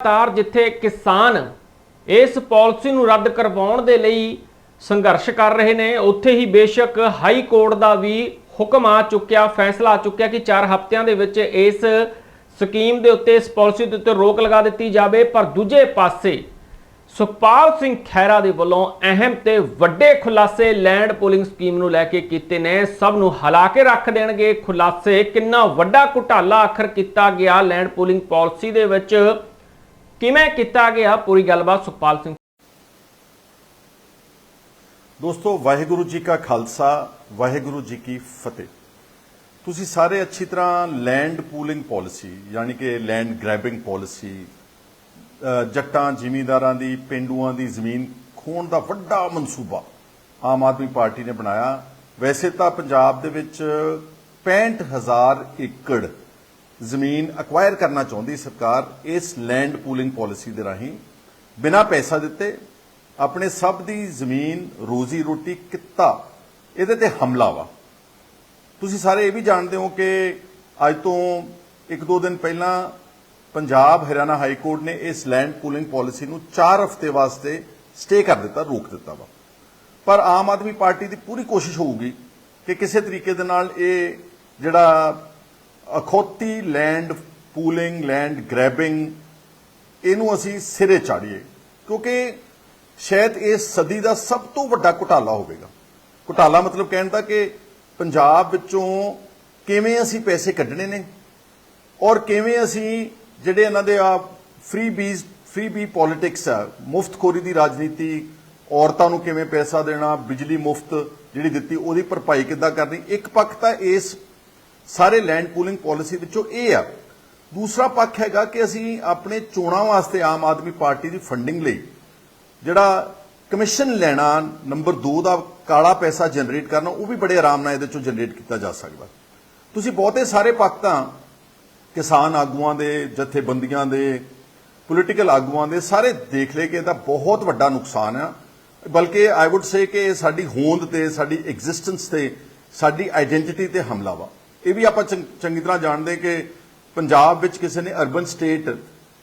ਲਗਾਤਾਰ ਜਿੱਥੇ ਕਿਸਾਨ ਇਸ ਪਾਲਿਸੀ ਨੂੰ ਰੱਦ ਕਰਵਾਉਣ ਦੇ ਲਈ ਸੰਘਰਸ਼ ਕਰ ਰਹੇ ਨੇ, ਉੱਥੇ ਹੀ ਬੇਸ਼ੱਕ ਹਾਈ ਕੋਰਟ ਦਾ ਵੀ ਹੁਕਮ ਆ ਚੁੱਕਿਆ, ਫੈਸਲਾ ਆ ਚੁੱਕਿਆ ਕਿ 4 ਹਫ਼ਤਿਆਂ ਦੇ ਵਿੱਚ ਇਸ ਸਕੀਮ ਦੇ ਉੱਤੇ, ਇਸ ਪਾਲਿਸੀ ਦੇ ਉੱਤੇ ਰੋਕ ਲਗਾ ਦਿੱਤੀ ਜਾਵੇ। ਪਰ ਦੂਜੇ ਪਾਸੇ ਸੁਖਪਾਲ ਸਿੰਘ ਖਹਿਰਾ ਦੇ ਵੱਲੋਂ ਅਹਿਮ ਤੇ ਵੱਡੇ ਖੁਲਾਸੇ ਲੈਂਡ ਪੋਲਿੰਗ ਸਕੀਮ ਨੂੰ ਲੈ ਕੇ ਕੀਤੇ ਨੇ। ਸਭ ਨੂੰ ਹਿਲਾ ਕੇ ਰੱਖ ਦੇਣਗੇ। ਖੁਲਾਸੇ ਕਿੰਨਾ ਵੱਡਾ ਘੁਟਾਲਾ ਆਖਰ ਕੀਤਾ ਗਿਆ ਲੈਂਡ ਪੋਲਿੰਗ ਪਾਲਿਸੀ ਦੇ ਵਿੱਚ। ਕਿਵੇਂ ਕੀਤਾ ਗਿਆ ਪੂਰੀ ਗੱਲਬਾਤ ਸੁਖਪਾਲ ਸਿੰਘ? ਦੋਸਤੋ, ਵਾਹਿਗੁਰੂ ਜੀ ਕਾ ਖਾਲਸਾ, ਵਾਹਿਗੁਰੂ ਜੀ ਕੀ ਫਤਿਹ। ਤੁਸੀਂ ਸਾਰੇ ਅੱਛੀ ਤਰ੍ਹਾਂ ਲੈਂਡ ਪੂਲਿੰਗ ਪਾਲਿਸੀ ਯਾਨੀ ਕਿ ਲੈਂਡ ਗ੍ਰੈਬਿੰਗ ਪਾਲਿਸੀ ਜੱਟਾਂ, ਜ਼ਿਮੀਂਦਾਰਾਂ ਦੀ, ਪਿੰਡੂਆਂ ਦੀ ਜ਼ਮੀਨ ਖੋਣ ਦਾ ਵੱਡਾ ਮਨਸੂਬਾ ਆਮ ਆਦਮੀ ਪਾਰਟੀ ਨੇ ਬਣਾਇਆ। ਵੈਸੇ ਤਾਂ ਪੰਜਾਬ ਦੇ ਵਿੱਚ 65000 ਏਕੜ ਜ਼ਮੀਨ ਅਕਵਾਇਰ ਕਰਨਾ ਚਾਹੁੰਦੀ ਸਰਕਾਰ ਇਸ ਲੈਂਡ ਪੂਲਿੰਗ ਪਾਲਿਸੀ ਦੇ ਰਾਹੀਂ, ਬਿਨਾਂ ਪੈਸਾ ਦਿੱਤੇ ਆਪਣੇ ਸਭ ਦੀ ਜ਼ਮੀਨ, ਰੋਜ਼ੀ ਰੋਟੀ, ਕਿੱਤਾ, ਇਹਦੇ ਤੇ ਹਮਲਾ ਵਾ। ਤੁਸੀਂ ਸਾਰੇ ਇਹ ਵੀ ਜਾਣਦੇ ਹੋ ਕਿ ਅੱਜ ਤੋਂ ਇੱਕ ਦੋ ਦਿਨ ਪਹਿਲਾਂ ਪੰਜਾਬ ਹਰਿਆਣਾ ਹਾਈ ਕੋਰਟ ਨੇ ਇਸ ਲੈਂਡ ਪੂਲਿੰਗ ਪਾਲਿਸੀ ਨੂੰ 4 ਹਫ਼ਤੇ ਵਾਸਤੇ ਸਟੇ ਕਰ ਦਿੱਤਾ, ਰੋਕ ਦਿੱਤਾ ਵਾ। ਪਰ ਆਮ ਆਦਮੀ ਪਾਰਟੀ ਦੀ ਪੂਰੀ ਕੋਸ਼ਿਸ਼ ਹੋਊਗੀ ਕਿ ਕਿਸੇ ਤਰੀਕੇ ਦੇ ਨਾਲ ਇਹ ਜਿਹੜਾ ਅਖੌਤੀ ਲੈਂਡ ਪੂਲਿੰਗ ਲੈਂਡ ਗ੍ਰੈਬਿੰਗ ਇਹਨੂੰ ਅਸੀਂ ਸਿਰੇ ਚਾੜੀਏ, ਕਿਉਂਕਿ ਸ਼ਾਇਦ ਇਸ ਸਦੀ ਦਾ ਸਭ ਤੋਂ ਵੱਡਾ ਘੁਟਾਲਾ ਹੋਵੇਗਾ। ਘੁਟਾਲਾ ਮਤਲਬ ਕਹਿਣ ਦਾ ਕਿ ਪੰਜਾਬ ਵਿੱਚੋਂ ਕਿਵੇਂ ਅਸੀਂ ਪੈਸੇ ਕੱਢਣੇ ਨੇ ਔਰ ਕਿਵੇਂ ਅਸੀਂ ਜਿਹੜੇ ਇਹਨਾਂ ਦੇ ਆ freebies freebie politics ਆ, ਮੁਫਤਖੋਰੀ ਦੀ ਰਾਜਨੀਤੀ, ਔਰਤਾਂ ਨੂੰ ਕਿਵੇਂ ਪੈਸਾ ਦੇਣਾ, ਬਿਜਲੀ ਮੁਫਤ ਜਿਹੜੀ ਦਿੱਤੀ ਉਹਦੀ ਭਰਪਾਈ ਕਿੱਦਾਂ ਕਰਨੀ, ਇੱਕ ਪੱਖ ਤਾਂ ਇਸ ਸਾਰੇ ਲੈਂਡ ਪੂਲਿੰਗ ਪਾਲਿਸੀ ਵਿੱਚੋਂ ਇਹ ਆ। ਦੂਸਰਾ ਪੱਖ ਹੈਗਾ ਕਿ ਅਸੀਂ ਆਪਣੇ ਚੋਣਾਂ ਵਾਸਤੇ ਆਮ ਆਦਮੀ ਪਾਰਟੀ ਦੀ ਫੰਡਿੰਗ ਲਈ ਜਿਹੜਾ ਕਮਿਸ਼ਨ ਲੈਣਾ ਨੰਬਰ 2 ਦਾ ਕਾਲਾ ਪੈਸਾ ਜਨਰੇਟ ਕਰਨਾ, ਉਹ ਵੀ ਬੜੇ ਆਰਾਮ ਨਾਲ ਇਹਦੇ ਚੋਂ ਜਨਰੇਟ ਕੀਤਾ ਜਾ ਸਕਦਾ। ਤੁਸੀਂ ਬਹੁਤੇ ਸਾਰੇ ਪੱਖ ਤਾਂ ਕਿਸਾਨ ਆਗੂਆਂ ਦੇ, ਜਥੇਬੰਦੀਆਂ ਦੇ ਪੋਲੀਟੀਕਲ ਆਗੂਆਂ ਦੇ ਸਾਰੇ ਦੇਖ ਲਏ ਕਿ ਇਹਦਾ ਬਹੁਤ ਵੱਡਾ ਨੁਕਸਾਨ ਆ। ਬਲਕਿ ਆਈ ਊਡ ਸੇ ਕਿ ਇਹ ਸਾਡੀ ਹੋਂਦ ਤੇ, ਸਾਡੀ ਐਗਜ਼ਿਸਟੈਂਸ ਤੇ, ਸਾਡੀ ਆਇਡੈਂਟੀਟੀ ਤੇ ਹਮਲਾ ਵਾ। ਇਹ ਵੀ ਆਪਾਂ ਚੰਗੀ ਤਰ੍ਹਾਂ ਜਾਣਦੇ ਕਿ ਪੰਜਾਬ ਵਿੱਚ ਕਿਸੇ ਨੇ ਅਰਬਨ ਸਟੇਟ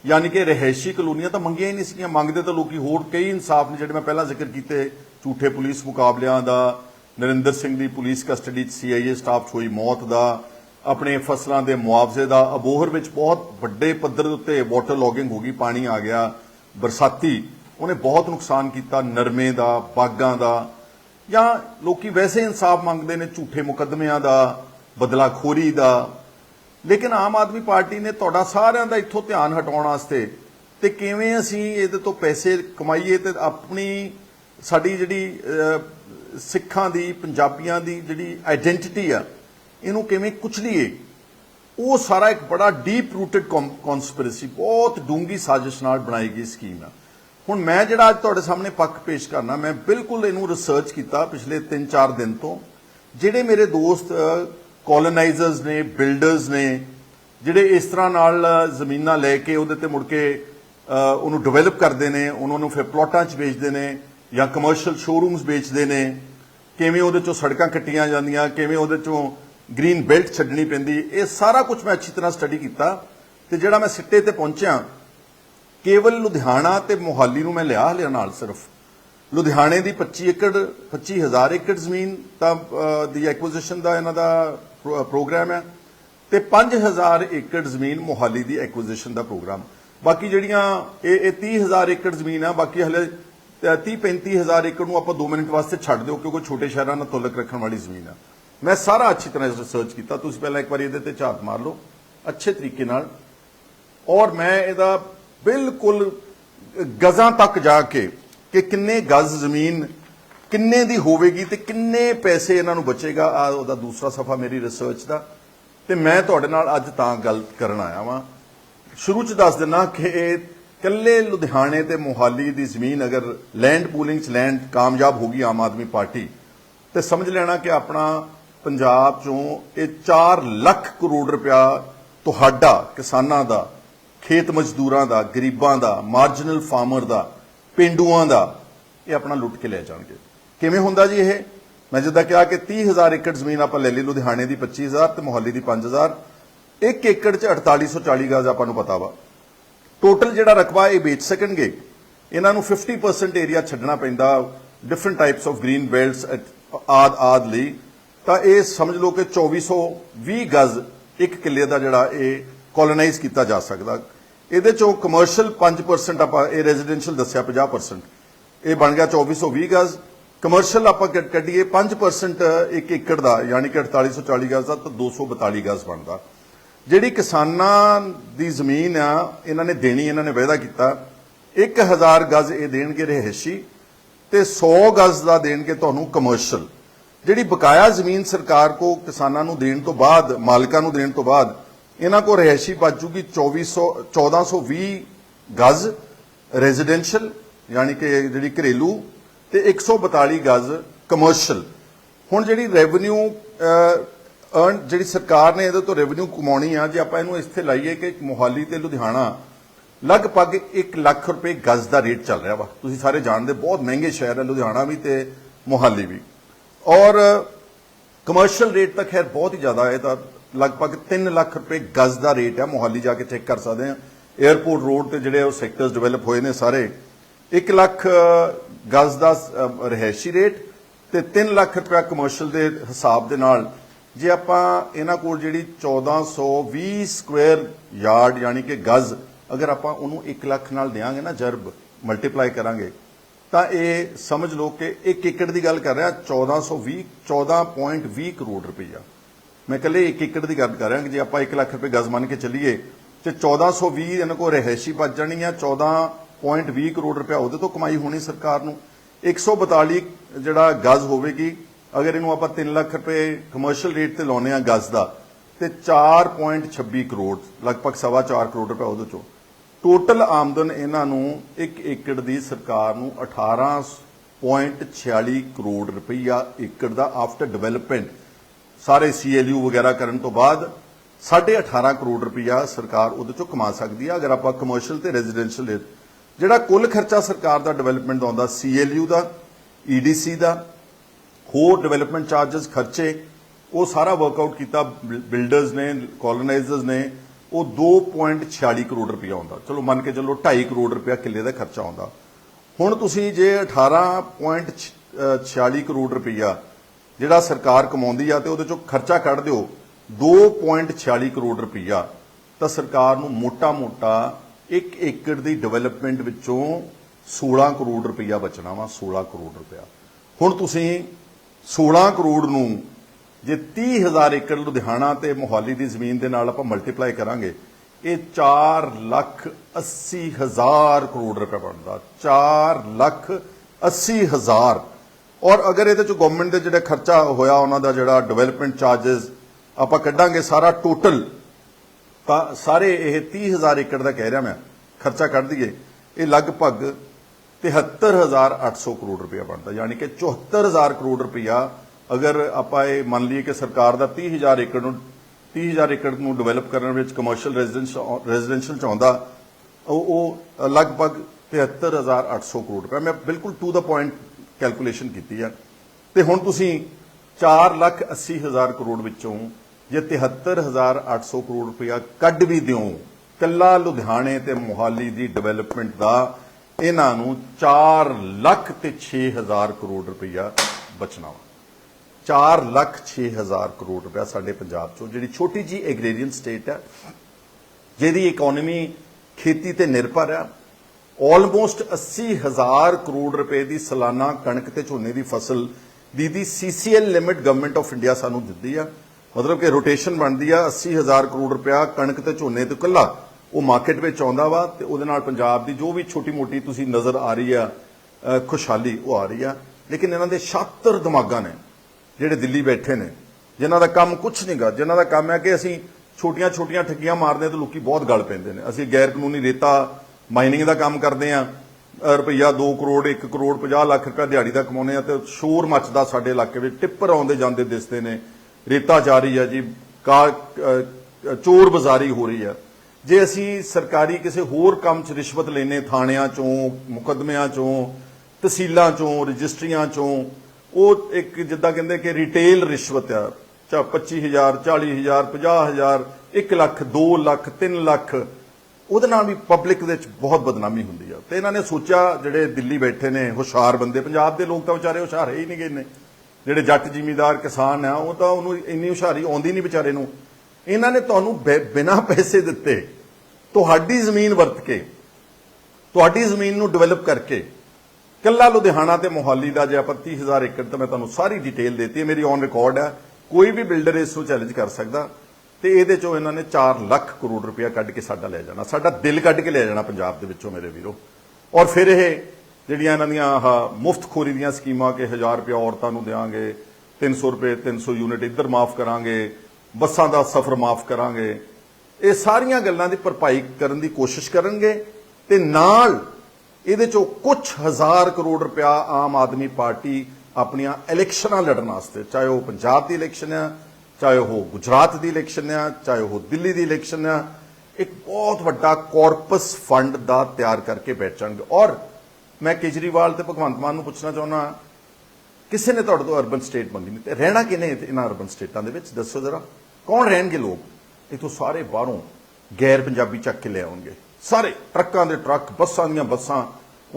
ਯਾਨੀ ਕਿ ਰਹਿائشੀ ਕਲੋਨੀਆਂ ਤਾਂ ਮੰਗੀਆਂ ਹੀ ਨਹੀਂ ਸੀਗੀਆਂ। ਮੰਗਦੇ ਤਾਂ ਲੋਕੀ ਹੋਰ ਕਈ ਇਨਸਾਫ ਨੇ ਜਿਹੜੇ ਮੈਂ ਪਹਿਲਾਂ ਜ਼ਿਕਰ ਕੀਤੇ। ਝੂਠੇ ਪੁਲਿਸ ਮੁਕਾਬਲਿਆਂ ਦਾ, ਨਰਿੰਦਰ ਸਿੰਘ ਦੀ ਪੁਲਿਸ ਕਸਟਡੀ 'ਚ ਸੀਆਈਏ ਸਟਾਫ 'ਚ ਹੋਈ ਮੌਤ ਦਾ, ਆਪਣੇ ਫਸਲਾਂ ਦੇ ਮੁਆਵਜ਼ੇ ਦਾ। ਅਬੋਹਰ ਵਿੱਚ ਬਹੁਤ ਵੱਡੇ ਪੱਧਰ ਦੇ ਉੱਤੇ ਵਾਟਰ ਲੌਗਿੰਗ ਹੋ ਗਈ, ਪਾਣੀ ਆ ਗਿਆ। ਬਰਸਾਤੀ, ਉਹਨੇ ਬਹੁਤ ਨੁਕਸਾਨ ਕੀਤਾ ਨਰਮੇ ਦਾ, ਬਾਗਾਂ ਦਾ। ਜਾਂ ਲੋਕੀ ਵੈਸੇ ਇਨਸਾਫ ਮੰਗਦੇ ਨੇ ਝੂਠੇ ਮੁਕੱਦਮਿਆਂ ਦਾ। ਬਦਲਾਖੋਰੀ ਦਾ। ਲੇਕਿਨ ਆਮ ਆਦਮੀ ਪਾਰਟੀ ਨੇ ਤੁਹਾਡਾ ਸਾਰਿਆਂ ਦਾ ਇੱਥੋਂ ਧਿਆਨ ਹਟਾਉਣ ਵਾਸਤੇ ਤੇ ਕਿਵੇਂ ਅਸੀਂ ਇਹਦੇ ਤੋਂ ਪੈਸੇ ਕਮਾਈਏ ਤੇ ਆਪਣੀ ਸਾਡੀ ਜਿਹੜੀ ਸਿੱਖਾਂ ਦੀ, ਪੰਜਾਬੀਆਂ ਦੀ ਜਿਹੜੀ ਆਇਡੈਂਟੀਟੀ ਆ, ਇਹਨੂੰ ਕਿਵੇਂ ਕੁਚਲੀਏ? ਉਹ ਸਾਰਾ ਇੱਕ ਬੜਾ ਡੀਪ ਰੂਟਡ ਕਨਸਪੀਰੇਸੀ ਬਹੁਤ ਡੂੰਗੀ ਸਾਜ਼ਿਸ਼ ਨਾਲ ਬਣਾਈ ਗਈ ਸਕੀਮ ਆ। ਹੁਣ ਮੈਂ ਜਿਹੜਾ ਅੱਜ ਤੁਹਾਡੇ ਸਾਹਮਣੇ ਪੱਖ ਪੇਸ਼ ਕਰਨਾ, ਮੈਂ ਬਿਲਕੁਲ ਇਹਨੂੰ ਰਿਸਰਚ ਕੀਤਾ ਪਿਛਲੇ 3-4 ਦਿਨ ਤੋਂ। ਜਿਹੜੇ ਮੇਰੇ ਦੋਸਤ ਕੋਲੋਨਾਈਜ਼ਰਸ ਨੇ ਬਿਲਡਰਸ ਨੇ, ਜਿਹੜੇ ਇਸ ਤਰ੍ਹਾਂ ਨਾਲ ਜ਼ਮੀਨਾਂ ਲੈ ਕੇ ਉਹਦੇ ਤੇ ਮੁੜ ਕੇ ਉਹਨੂੰ ਡਿਵੈਲਪ ਕਰਦੇ ਨੇ, ਉਹਨਾਂ ਨੂੰ ਫਿਰ ਪਲਾਟਾਂ 'ਚ ਵੇਚਦੇ ਨੇ ਜਾਂ ਕਮਰਸ਼ੀਅਲ ਸ਼ੋਰੂਮਸ ਵੇਚਦੇ ਨੇ। ਕਿਵੇਂ ਉਹਦੇ ਚੋਂ ਸੜਕਾਂ ਕੱਟੀਆਂ ਜਾਂਦੀਆਂ, ਕਿਵੇਂ ਉਹਦੇ ਚੋਂ ਗ੍ਰੀਨ ਬੈਲਟ ਛੱਡਣੀ ਪੈਂਦੀ, ਇਹ ਸਾਰਾ ਕੁਝ ਮੈਂ ਅੱਛੀ ਤਰ੍ਹਾਂ ਸਟੱਡੀ ਕੀਤਾ ਤੇ ਜਿਹੜਾ ਮੈਂ ਸਿੱਟੇ ਤੇ ਪਹੁੰਚਿਆ, ਕੇਵਲ ਲੁਧਿਆਣਾ ਤੇ ਮੋਹਾਲੀ ਨੂੰ ਮੈਂ ਲਿਆ ਹਲਿਆ ਨਾਲ ਸਿਰਫ। ਲੁਧਿਆਣੇ ਦੀ 25 ਏਕੜ 25000 ਏਕੜ ਜ਼ਮੀਨ ਤਾਂ ਦੀ ਐਕੁਜੀਸ਼ਨ ਦਾ ਇਹਨਾਂ ਦਾ ਪ੍ਰੋਗਰਾਮ ਹੈ ਤੇ 5000 ਏਕੜ ਜ਼ਮੀਨ ਮੋਹਾਲੀ ਦੀ ਐਕੁਜੀਸ਼ਨ ਦਾ ਪ੍ਰੋਗਰਾਮ। ਬਾਕੀ ਜਿਹੜੀਆਂ ਇਹ ਇਹ 30000 ਏਕੜ ਜ਼ਮੀਨ ਆ, ਬਾਕੀ ਹਲੇ 30 35000 ਏਕੜ ਨੂੰ ਆਪਾਂ 2 ਮਿੰਟ ਵਾਸਤੇ ਛੱਡ ਦਿਓ, ਕਿਉਂਕਿ ਛੋਟੇ ਸ਼ਹਿਰਾਂ ਨਾਲ ਤੁਲਕ ਰੱਖਣ ਵਾਲੀ ਜ਼ਮੀਨ ਆ। ਮੈਂ ਸਾਰਾ ਅੱਛੀ ਤਰ੍ਹਾਂ ਰਿਸਰਚ ਕੀਤਾ। ਤੁਸੀਂ ਪਹਿਲਾਂ ਇੱਕ ਵਾਰੀ ਇਹਦੇ ਤੇ ਝਾਤ ਮਾਰ ਲਓ, ਅੱਛੇ ਤਰੀਕੇ ਨਾਲ। ਔਰ ਮੈਂ ਇਹਦਾ ਬਿਲਕੁਲ ਗਜ਼ਾਂ ਤੱਕ ਜਾ ਕੇ ਕਿ ਕਿੰਨੇ ਗਜ਼ ਜ਼ਮੀਨ ਕਿੰਨੇ ਦੀ ਹੋਵੇਗੀ ਤੇ ਕਿੰਨੇ ਪੈਸੇ ਇਹਨਾਂ ਨੂੰ ਬਚੇਗਾ? ਆ ਉਹਦਾ ਦੂਸਰਾ ਸਫਾ ਮੇਰੀ ਰਿਸਰਚ ਦਾ। ਤੇ ਮੈਂ ਤੁਹਾਡੇ ਨਾਲ ਅੱਜ ਤਾਂ ਗੱਲ ਕਰਨ ਆਇਆ ਵਾਂ। ਸ਼ੁਰੂ ਚ ਦੱਸ ਦਿੰਨਾ ਕਿ ਇਹ ਕੱਲੇ ਲੁਧਿਆਣੇ ਤੇ ਮੋਹਾਲੀ ਦੀ ਜ਼ਮੀਨ ਅਗਰ ਲੈਂਡ ਪੂਲਿੰਗ ਚ ਲੈਂਡ ਕਾਮਯਾਬ ਹੋ ਗਈ ਆਮ ਆਦਮੀ ਪਾਰਟੀ, ਤੇ ਸਮਝ ਲੈਣਾ ਕਿ ਆਪਣਾ ਪੰਜਾਬ ਚੋਂ ਇਹ 4 ਲੱਖ ਕਰੋੜ ਰੁਪਇਆ ਤੁਹਾਡਾ, ਕਿਸਾਨਾਂ ਦਾ, ਖੇਤ ਮਜ਼ਦੂਰਾਂ ਦਾ, ਗਰੀਬਾਂ ਦਾ ਮਾਰਜਨਲ ਫਾਰਮਰ ਦਾ, ਪਿੰਡੂਆਂ ਦਾ, ਇਹ ਆਪਣਾ ਲੁੱਟ ਕੇ ਲੈ ਜਾਣਗੇ। ਕਿਵੇਂ ਹੁੰਦਾ ਜੀ ਇਹ? ਮੈਂ ਜਿੱਦਾਂ ਕਿਹਾ ਕਿ 30000 ਏਕੜ ਜ਼ਮੀਨ ਆਪਾਂ ਲੈ ਲਈ, ਲੁਧਿਆਣੇ ਦੀ 25000 ਤੇ ਮੋਹਾਲੀ ਦੀ 5000 ਇੱਕ ਏਕੜ 'ਚ 4840 ਗਜ਼ ਆਪਾਂ ਨੂੰ ਪਤਾ ਵਾ। ਟੋਟਲ ਜਿਹੜਾ ਰਕਬਾ ਇਹ ਵੇਚ ਸਕਣਗੇ, ਇਹਨਾਂ ਨੂੰ 50% ਏਰੀਆ ਛੱਡਣਾ ਪੈਂਦਾ different types of green belts ਆਦ ਆਦ ਲਈ। ਤਾਂ ਇਹ ਸਮਝ ਲਓ ਕਿ 2420 ਗਜ਼ ਇੱਕ ਕਿੱਲੇ ਦਾ ਜਿਹੜਾ ਇਹ ਕੋਲੋਨਾਈਜ਼ ਕੀਤਾ ਜਾ ਸਕਦਾ। ਇਹਦੇ ਚੋਂ ਕਮਰਸ਼ੀਅਲ 5% ਆਪਾਂ, ਇਹ ਰੈਜ਼ੀਡੈਂਸ਼ੀਅਲ ਦੱਸਿਆ 50% ਇਹ ਬਣ ਗਿਆ 2420 ਗਜ਼। ਕਮਰਸ਼ੀਅਲ ਆਪਾਂ ਕੱਢੀਏ 5% ਇੱਕ ਏਕੜ ਦਾ, ਯਾਨੀ ਕਿ 4840 ਗਜ਼ ਦਾ ਤਾਂ 242 ਗਜ਼ ਬਣਦਾ। ਜਿਹੜੀ ਕਿਸਾਨਾਂ ਦੀ ਜ਼ਮੀਨ ਆ, ਇਹਨਾਂ ਨੇ ਦੇਣੀ, ਇਹਨਾਂ ਨੇ ਵਾਅਦਾ ਕੀਤਾ। 1000 ਗਜ਼ ਇਹ ਦੇਣਗੇ ਰਹਿਸ਼ੀ ਤੇ 100 ਗਜ਼ ਦਾ ਦੇਣਗੇ ਤੁਹਾਨੂੰ ਕਮਰਸ਼ੀਅਲ ਜਿਹੜੀ ਬਕਾਇਆ ਜ਼ਮੀਨ ਸਰਕਾਰ ਕੋ ਕਿਸਾਨਾਂ ਨੂੰ ਦੇਣ ਤੋਂ ਬਾਅਦ, ਮਾਲਕਾਂ ਨੂੰ ਦੇਣ ਤੋਂ ਬਾਅਦ, ਇਹਨਾਂ ਕੋ ਰਹਿਸ਼ੀ ਬਚੂਗੀ 2400 1420 ਗਜ਼ ਰੈਜ਼ੀਡੈਂਸ਼ੀਅਲ ਯਾਨੀ ਕਿ ਜਿਹੜੀ ਘਰੇਲੂ ਤੇ 142 ਗਜ਼ ਕਮਰਸ਼ੀਅਲ ਹੁਣ ਜਿਹੜੀ ਰੈਵਨਿਊ ਅਰਨ ਜਿਹੜੀ ਸਰਕਾਰ ਨੇ ਇਹਦੇ ਤੋਂ ਰੈਵਨਿਊ ਕਮਾਉਣੀ ਆ, ਜੇ ਆਪਾਂ ਇਹਨੂੰ ਇੱਥੇ ਲਾਈਏ ਕਿ ਮੋਹਾਲੀ ਤੇ ਲੁਧਿਆਣਾ, ਲਗਭਗ 1 ਲੱਖ ਰੁਪਏ ਗਜ਼ ਦਾ ਰੇਟ ਚੱਲ ਰਿਹਾ ਵਾ। ਤੁਸੀਂ ਸਾਰੇ ਜਾਣਦੇ, ਬਹੁਤ ਮਹਿੰਗੇ ਸ਼ਹਿਰ ਹੈ ਲੁਧਿਆਣਾ ਵੀ ਤੇ ਮੋਹਾਲੀ ਵੀ। ਔਰ ਕਮਰਸ਼ੀਅਲ ਰੇਟ ਤਾਂ ਖੈਰ ਬਹੁਤ ਹੀ ਜ਼ਿਆਦਾ ਹੈ, ਤਾਂ ਲਗਭਗ 3 ਲੱਖ ਰੁਪਏ ਗਜ਼ ਦਾ ਰੇਟ ਹੈ ਮੋਹਾਲੀ ਜਾ ਕੇ ਚੈੱਕ ਕਰ ਸਕਦੇ ਆ। 에어ਪੋਰਟ ਰੋਡ ਤੇ ਜਿਹੜੇ ਉਹ ਸੈਕਟਰਸ ਡਿਵੈਲਪ ਹੋਏ ਨੇ ਸਾਰੇ ਇੱਕ ਲੱਖ ਗਜ਼ ਦਾ ਰਹਿਸ਼ੀ ਰੇਟ ਤੇ 3 ਲੱਖ ਰੁਪਏ ਕਮਰਸ਼ੀਅਲ ਦੇ ਹਿਸਾਬ ਦੇ ਨਾਲ ਜੇ ਆਪਾਂ ਇਹਨਾਂ ਕੋਲ ਜਿਹੜੀ 1420 ਸਕੁਅਰ ਯਾਰਡ ਯਾਨੀ ਕਿ ਗਜ਼ ਅਗਰ ਆਪਾਂ ਉਹਨੂੰ 1 ਲੱਖ ਨਾਲ ਦੇਾਂਗੇ ਨਾ ਜਰਬ ਮਲਟੀਪਲਾਈ ਕਰਾਂਗੇ, ਤਾਂ ਇਹ ਸਮਝ ਲਓ ਕਿ 1 ਏਕੜ ਦੀ ਗੱਲ ਕਰ ਰਿਹਾ 1420 14.20 ਕਰੋੜ ਰੁਪਈਆ। ਮੈਂ ਕੱਲੇ 1 ਏਕੜ ਦੀ ਗੱਲ ਕਰ ਰਿਹਾ ਕਿ ਜੇ ਆਪਾਂ 1 ਲੱਖ ਰੁਪਏ ਗਜ਼ ਮੰਨ ਕੇ ਚੱਲੀਏ ਤੇ 1420 ਇਹਨਾਂ ਕੋਲ ਰਹਿਸ਼ੀ ਬਚ ਜਾਣੀ ਆ 14 14.20 ਕਰੋੜ ਰੁਪਇਆ ਉਹਦੇ ਤੋਂ ਕਮਾਈ ਹੋਣੀ ਸਰਕਾਰ ਨੂੰ। 142 ਜਿਹੜਾ ਗਜ਼ ਹੋਵੇਗੀ, ਅਗਰ ਇਹਨੂੰ ਆਪਾਂ 3 ਲੱਖ ਰੁਪਏ ਕਮਰਸ਼ੀਅਲ ਰੇਟ ਤੇ ਲਾਉਨੇ ਆ ਗਜ਼ ਦਾ, ਤੇ 4.26 ਕਰੋੜ, ਲਗਭਗ ਸਵਾ ਚਾਰ ਕਰੋੜ ਰੁਪਏ ਉਹਦੇ ਚੋਂ। ਟੋਟਲ ਆਮਦਨ ਇਹਨਾਂ ਨੂੰ 1 ਏਕੜ ਦੀ ਸਰਕਾਰ ਨੂੰ 18.46 ਕਰੋੜ ਰੁਪਈਆ ਏਕੜ ਦਾ ਆਫਟਰ ਡਿਵੈਲਪਮੈਂਟ ਸਾਰੇ ਸੀਐਲਯੂ ਵਗੈਰਾ ਕਰਨ ਤੋਂ ਬਾਅਦ 18.5 ਕਰੋੜ ਰੁਪਈਆ ਸਰਕਾਰ ਉਹਦੇ ਚੋਂ ਕਮਾ ਸਕਦੀ ਹੈ ਅਗਰ ਆਪਾਂ ਕਮਰਸ਼ੀਅਲ ਤੇ ਰੈਜ਼ੀਡੈਂਸ਼ੀਅਲ ਜਿਹੜਾ ਕੁੱਲ ਖਰਚਾ ਸਰਕਾਰ ਦਾ ਡਿਵੈਲਪਮੈਂਟ ਦਾ ਆਉਂਦਾ ਸੀਐਲਯੂ ਦਾ ਈਡੀਸੀ ਦਾ, ਹੋਰ ਡਿਵੈਲਪਮੈਂਟ ਚਾਰजेस ਖਰਚੇ, ਉਹ ਸਾਰਾ ਵਰਕਆਊਟ ਕੀਤਾ ਬਿਲਡਰਸ ਨੇ ਕੋਲੋਨਾਈਜ਼ਰਸ ਨੇ, ਉਹ 2.46 ਕਰੋੜ ਰੁਪਇਆ ਆਉਂਦਾ ਚਲੋ ਮੰਨ ਕੇ ਚੱਲੋ 2.5 ਕਰੋੜ ਰੁਪਇਆ ਕਿੱਲੇ ਦਾ ਖਰਚਾ ਆਉਂਦਾ ਹੁਣ ਤੁਸੀਂ ਜੇ 18.46 ਕਰੋੜ ਰੁਪਇਆ ਜਿਹੜਾ ਸਰਕਾਰ ਕਮਾਉਂਦੀ ਆ ਤੇ ਉਹਦੇ ਚੋਂ ਖਰਚਾ ਕੱਢ ਦਿਓ 2.46 ਕਰੋੜ ਰੁਪਇਆ, ਤਾਂ ਸਰਕਾਰ ਨੂੰ ਮੋਟਾ-ਮੋਟਾ 1 ਏਕੜ ਦੀ ਡਿਵੈਲਪਮੈਂਟ ਵਿੱਚੋਂ 16 ਕਰੋੜ ਰੁਪਈਆ ਬਚਣਾ ਵਾ 16 ਕਰੋੜ ਰੁਪਇਆ। ਹੁਣ ਤੁਸੀਂ 16 ਕਰੋੜ ਨੂੰ ਜੇ 30000 ਏਕੜ ਲੁਧਿਆਣਾ ਤੇ ਮੋਹਾਲੀ ਦੀ ਜ਼ਮੀਨ ਦੇ ਨਾਲ ਆਪਾਂ ਮਲਟੀਪਲਾਈ ਕਰਾਂਗੇ, ਇਹ 4 ਲੱਖ 80 ਹਜ਼ਾਰ ਕਰੋੜ ਰੁਪਏ ਬਣਦਾ। 4 ਲੱਖ 80 ਹਜ਼ਾਰ। ਔਰ ਅਗਰ ਇਹਦੇ ਚ ਗਵਰਨਮੈਂਟ ਦੇ ਜਿਹੜਾ ਖਰਚਾ ਹੋਇਆ, ਉਹਨਾਂ ਦਾ ਜਿਹੜਾ ਡਿਵੈਲਪਮੈਂਟ ਚਾਰजेस ਆਪਾਂ ਕੱਢਾਂਗੇ ਸਾਰਾ ਟੋਟਲ ਤਾਂ ਸਾਰੇ ਇਹ 30000 ਏਕੜ ਦਾ ਕਹਿ ਰਿਹਾ ਮੈਂ, ਖਰਚਾ ਕੱਢ ਦਈਏ, ਇਹ ਲਗਭਗ 73800 ਕਰੋੜ ਰੁਪਇਆ ਬਣਦਾ, ਯਾਨੀ ਕਿ 74000 ਕਰੋੜ ਰੁਪਇਆ ਅਗਰ ਆਪਾਂ ਇਹ ਮੰਨ ਲਈਏ ਕਿ ਸਰਕਾਰ ਦਾ 30000 ਏਕੜ ਨੂੰ 30000 ਏਕੜ ਨੂੰ ਡਿਵੈਲਪ ਕਰਨ ਵਿੱਚ ਕਮਰਸ਼ੀਅਲ ਰੈਜ਼ੀਡੈਂਸ਼ੀਅਲ ਚ ਆਉਂਦਾ ਉਹ ਉਹ ਲਗਭਗ 73800 ਕਰੋੜ ਰੁਪਇਆ। ਮੈਂ ਬਿਲਕੁਲ ਟੂ ਦਾ ਪੁਆਇੰਟ ਕੈਲਕੂਲੇਸ਼ਨ ਕੀਤੀ ਆ। ਤੇ ਹੁਣ ਤੁਸੀਂ 4 ਲੱਖ 80 ਹਜ਼ਾਰ ਕਰੋੜ ਵਿੱਚੋਂ ਜੇ 73800 ਕਰੋੜ ਰੁਪਇਆ ਕੱਢ ਵੀ ਦਿਓ, ਕੱਲਾ ਲੁਧਿਆਣੇ ਤੇ ਮੋਹਾਲੀ ਦੀ ਡਿਵੈਲਪਮੈਂਟ ਦਾ ਇਹਨਾਂ ਨੂੰ 4 ਲੱਖ ਤੇ 6 ਹਜ਼ਾਰ ਕਰੋੜ ਰੁਪਇਆ ਬਚਣਾ ਵਾ। 4 ਲੱਖ 6 ਹਜ਼ਾਰ ਕਰੋੜ ਰੁਪਇਆ ਸਾਡੇ ਪੰਜਾਬ ਚੋਂ, ਜਿਹੜੀ ਛੋਟੀ ਜੀ ਐਗਰੀਰੀਅਨ ਸਟੇਟ ਹੈ, ਜਿਹਦੀ ਇਕਨੋਮੀ ਖੇਤੀ ਤੇ ਨਿਰਭਰ ਹੈ ਆਲਮੋਸਟ 80 ਹਜ਼ਾਰ ਕਰੋੜ ਰੁਪਏ ਦੀ ਸਾਲਾਨਾ ਕਣਕ ਤੇ ਝੋਨੇ ਦੀ ਫਸਲ ਦੀ ਦੀ CCL limit government of India ਸਾਨੂੰ ਦਿੰਦੀ ਆ। ਮਤਲਬ ਕਿ ਰੋਟੇਸ਼ਨ ਬਣਦੀ ਆ 80 ਹਜ਼ਾਰ ਕਰੋੜ ਰੁਪਇਆ ਕਣਕ ਤੇ ਝੋਨੇ ਤੋਂ ਇਕੱਲਾ। ਉਹ ਮਾਰਕੀਟ ਵਿੱਚ ਆਉਂਦਾ ਵਾ ਤੇ ਉਹਦੇ ਨਾਲ ਪੰਜਾਬ ਦੀ ਜੋ ਵੀ ਛੋਟੀ ਮੋਟੀ ਤੁਸੀਂ ਨਜ਼ਰ ਆ ਰਹੀ ਆ ਖੁਸ਼ਹਾਲੀ ਉਹ ਆ ਰਹੀ ਆ। ਲੇਕਿਨ ਇਹਨਾਂ ਦੇ ਛਾਤਰ ਦਿਮਾਗਾਂ ਨੇ, ਜਿਹੜੇ ਦਿੱਲੀ ਬੈਠੇ ਨੇ, ਜਿਨ੍ਹਾਂ ਦਾ ਕੰਮ ਕੁਝ ਨਹੀਂਗਾ ਜਿਨ੍ਹਾਂ ਦਾ ਕੰਮ ਹੈ ਕਿ ਅਸੀਂ ਛੋਟੀਆਂ ਛੋਟੀਆਂ ਠੱਗੀਆਂ ਮਾਰਦੇ ਤੇ ਲੋਕੀ ਬਹੁਤ ਗਲ ਪੈਂਦੇ ਨੇ। ਅਸੀਂ ਗੈਰ ਕਾਨੂੰਨੀ ਰੇਤਾ ਮਾਈਨਿੰਗ ਦਾ ਕੰਮ ਕਰਦੇ ਆ ਰੁਪਈਆ 2 ਕਰੋੜ 1 ਕਰੋੜ 50 ਲੱਖ ਰੁਪਏ ਦਿਹਾੜੀ ਦਾ ਕਮਾਉਂਦੇ ਆ ਤੇ ਸ਼ੋਰ ਮੱਚਦਾ ਸਾਡੇ ਇਲਾਕੇ ਵਿੱਚ, ਟਿੱਪਰ ਆਉਂਦੇ ਜਾਂਦੇ ਦਿਸਦੇ ਨੇ। ਰੇਤਾ ਜਾ ਰਹੀ ਹੈ ਜੀ ਕਾ ਅ, ਚੋਰ ਬਾਜ਼ਾਰੀ ਹੋ ਰਹੀ ਹੈ। ਜੇ ਅਸੀਂ ਸਰਕਾਰੀ ਕਿਸੇ ਹੋਰ ਕੰਮ 'ਚ ਰਿਸ਼ਵਤ ਲੈਨੇ ਥਾਣਿਆਂ 'ਚੋਂ ਮੁਕੱਦਮਿਆਂ 'ਚੋਂ ਤਹਿਸੀਲਾਂ 'ਚੋਂ ਰਜਿਸਟਰੀਆਂ 'ਚੋਂ ਉਹ ਇੱਕ ਜਿੱਦਾਂ ਕਹਿੰਦੇ ਕਿ ਰਿਟੇਲ ਰਿਸ਼ਵਤ ਆ ਚਾ 25000 40000 50000 1 ਲੱਖ 2 ਲੱਖ 3 ਲੱਖ ਉਹਦੇ ਨਾਲ ਵੀ ਪਬਲਿਕ ਦੇ ਵਿੱਚ ਬਹੁਤ ਬਦਨਾਮੀ ਹੁੰਦੀ ਆ। ਤੇ ਇਹਨਾਂ ਨੇ ਸੋਚਿਆ ਜਿਹੜੇ ਦਿੱਲੀ ਬੈਠੇ ਨੇ ਹੁਸ਼ਿਆਰ ਬੰਦੇ ਪੰਜਾਬ ਦੇ ਲੋਕ ਤਾਂ ਵਿਚਾਰੇ ਹੁਸ਼ਿਆਰ ਹੈ ਹੀ ਨਹੀਂ ਗਏ ਨੇ ਜਿਹੜੇ ਜੱਟ ਜਿਮੀਦਾਰ ਕਿਸਾਨ ਆ, ਉਹ ਤਾਂ ਉਹਨੂੰ ਇੰਨੀ ਹੁਸ਼ਿਆਰੀ ਆਉਂਦੀ ਨਹੀਂ ਵਿਚਾਰੇ ਨੂੰ। ਇਹਨਾਂ ਨੇ ਤੁਹਾਨੂੰ ਬਿ- ਬਿਨਾਂ ਪੈਸੇ ਦਿੱਤੇ ਤੁਹਾਡੀ ਜ਼ਮੀਨ ਵਰਤ ਕੇ, ਤੁਹਾਡੀ ਜ਼ਮੀਨ ਨੂੰ ਡਿਵੈਲਪ ਕਰਕੇ, ਕੱਲਾ ਲੁਧਿਆਣਾ ਤੇ ਮੋਹਾਲੀ ਦਾ ਜੇ ਆਪਾਂ 30000 ਏਕੜ ਤਾਂ ਮੈਂ ਤੁਹਾਨੂੰ ਸਾਰੀ ਡਿਟੇਲ ਦਿੱਤੀ ਹੈ, ਮੇਰੀ ਔਨ ਰਿਕਾਰਡ ਹੈ। ਕੋਈ ਵੀ ਬਿਲਡਰ ਇਸ ਨੂੰ ਚੈਲੰਜ ਕਰ ਸਕਦਾ ਤੇ ਇਹਦੇ ਚੋਂ ਇਹਨਾਂ ਨੇ 4 ਲੱਖ ਕਰੋੜ ਰੁਪਇਆ ਕੱਢ ਕੇ ਸਾਡਾ ਲੈ ਜਾਣਾ। ਸਾਡਾ ਦਿਲ ਕੱਢ ਕੇ ਲੈ ਜਾਣਾ ਪੰਜਾਬ ਦੇ ਵਿੱਚੋਂ ਮੇਰੇ ਵੀਰੋ। ਔਰ ਫਿਰ ਇਹ ਜਿਹੜੀਆਂ ਇਹਨਾਂ ਦੀਆਂ ਆਹ ਮੁਫਤਖੋਰੀ ਦੀਆਂ ਸਕੀਮਾਂ ਕਿ 1000 ਰੁਪਇਆ ਔਰਤਾਂ ਨੂੰ ਦੇਵਾਂਗੇ 300 ਰੁਪਏ 300 ਯੂਨਿਟ ਇੱਧਰ ਮਾਫ ਕਰਾਂਗੇ, ਬੱਸਾਂ ਦਾ ਸਫ਼ਰ ਮਾਫ ਕਰਾਂਗੇ, ਇਹ ਸਾਰੀਆਂ ਗੱਲਾਂ ਦੀ ਭਰਪਾਈ ਕਰਨ ਦੀ ਕੋਸ਼ਿਸ਼ ਕਰਨਗੇ ਤੇ ਨਾਲ ਇਹਦੇ ਚੋਂ ਕੁਝ ਹਜ਼ਾਰ ਕਰੋੜ ਰੁਪਇਆ ਆਮ ਆਦਮੀ ਪਾਰਟੀ ਆਪਣੀਆਂ ਇਲੈਕਸ਼ਨਾਂ ਲੜਨ ਵਾਸਤੇ, ਚਾਹੇ ਉਹ ਪੰਜਾਬ ਦੀ ਇਲੈਕਸ਼ਨ ਆ, ਚਾਹੇ ਉਹ ਗੁਜਰਾਤ ਦੀ ਇਲੈਕਸ਼ਨ ਆ, ਚਾਹੇ ਉਹ ਦਿੱਲੀ ਦੀ ਇਲੈਕਸ਼ਨ ਆ, ਇੱਕ ਬਹੁਤ ਵੱਡਾ ਕਾਰਪਸ ਫੰਡ ਦਾ ਤਿਆਰ ਕਰਕੇ ਬੈਠਣਗੇ ਔਰ ਮੈਂ ਕੇਜਰੀਵਾਲ ਤੇ ਭਗਵੰਤ ਮਾਨ ਨੂੰ ਪੁੱਛਣਾ ਚਾਹੁੰਦਾ ਕਿਸੇ ਨੇ ਤੁਹਾਡੇ ਤੋਂ ਅਰਬਨ ਸਟੇਟ ਮੰਗੀ ਨਹੀਂ? ਤੇ ਰਹਿਣਾ ਕਿਨੇ ਇਹਨਾਂ ਅਰਬਨ ਸਟੇਟਾਂ ਦੇ ਵਿੱਚ? ਦੱਸੋ ਜ਼ਰਾ। ਕੌਣ ਰਹਿਣਗੇ ਲੋਕ? ਇਥੋਂ ਸਾਰੇ ਬਾਹਰੋਂ ਗੈਰ ਪੰਜਾਬੀ ਚੱਕ ਕੇ ਲੈ ਆਉਣਗੇ। ਸਾਰੇ ਟਰੱਕਾਂ ਦੇ ਟਰੱਕ, ਬੱਸਾਂ ਦੀਆਂ ਬੱਸਾਂ,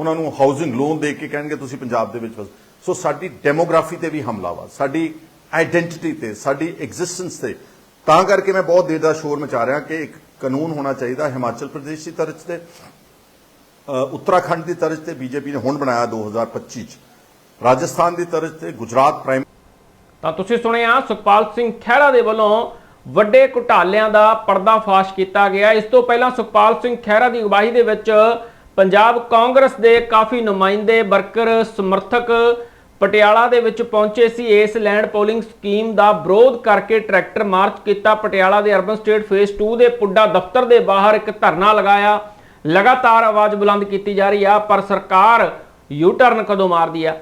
ਉਹਨਾਂ ਨੂੰ ਹਾਊਸਿੰਗ ਲੋਨ ਦੇ ਕੇ ਕਹਿਣਗੇ, ਤੁਸੀਂ ਪੰਜਾਬ ਦੇ ਵਿੱਚ ਵਸ। ਸੋ ਸਾਡੀ ਡੈਮੋਗ੍ਰਾਫੀ ਤੇ ਵੀ ਹਮਲਾ ਵਾ। ਸਾਡੀ ਆਇਡੈਂਟੀਟੀ ਤੇ, ਸਾਡੀ ਐਗਜ਼ਿਸਟੈਂਸ ਤੇ। ਤਾਂ ਕਰਕੇ ਮੈਂ ਬਹੁਤ ਦੇਰ ਦਾ ਸ਼ੋਰ ਮਚਾ ਰਿਹਾ ਕਿ ਇੱਕ ਕਾਨੂੰਨ ਹੋਣਾ ਚਾਹੀਦਾ ਹਿਮਾਚਲ ਪ੍ਰਦੇਸ਼ ਦੀ ਤਰਜ਼ ਤੇ। ਉੱਤਰਾਖੰਡ ਦੀ ਤਰਜ਼ ਤੇ ਬੀਜੇਪੀ ਨੇ ਹੁਣ ਬਣਾਇਆ 2025 ਚ। ਰਾਜਸਥਾਨ ਦੀ ਤਰਜ਼ ਤੇ ਗੁਜਰਾਤ ਪ੍ਰਾਈਮ ਤਾਂ ਤੁਸੀਂ ਸੁਣਿਆ, ਸੁਖਪਾਲ ਸਿੰਘ ਖਹਿਰਾ ਦੇ ਵੱਲੋਂ ਵੱਡੇ ਘੁਟਾਲਿਆਂ ਦਾ ਪਰਦਾਫਾਸ਼ ਕੀਤਾ ਗਿਆ। ਇਸ ਤੋਂ ਪਹਿਲਾਂ ਸੁਖਪਾਲ ਸਿੰਘ ਖਹਿਰਾ ਦੀ ਅਗਵਾਈ ਦੇ ਵਿੱਚ ਪੰਜਾਬ ਕਾਂਗਰਸ ਦੇ ਕਾਫੀ ਨੁਮਾਇੰਦੇ, ਵਰਕਰ, ਸਮਰਥਕ ਪਟਿਆਲਾ ਦੇ ਵਿੱਚ ਪਹੁੰਚੇ ਸੀ। ਇਸ ਲੈਂਡ ਪੋਲਿੰਗ ਸਕੀਮ ਦਾ ਵਿਰੋਧ ਕਰਕੇ ਟਰੈਕਟਰ ਮਾਰਚ ਕੀਤਾ। ਪਟਿਆਲਾ ਦੇ ਅਰਬਨ ਸਟੇਟ ਫੇਸ 2 ਦੇ ਪੁੱਡਾ ਦਫ਼ਤਰ ਦੇ ਬਾਹਰ ਇੱਕ ਧਰਨਾ ਲਗਾਇਆ। ਲਗਾਤਾਰ ਆਵਾਜ਼ ਬੁਲੰਦ ਕੀਤੀ ਜਾ ਰਹੀ ਆ ਪਰ ਸਰਕਾਰ ਯੂ ਟਰਨ ਕਦੋਂ ਮਾਰਦੀ ਆ?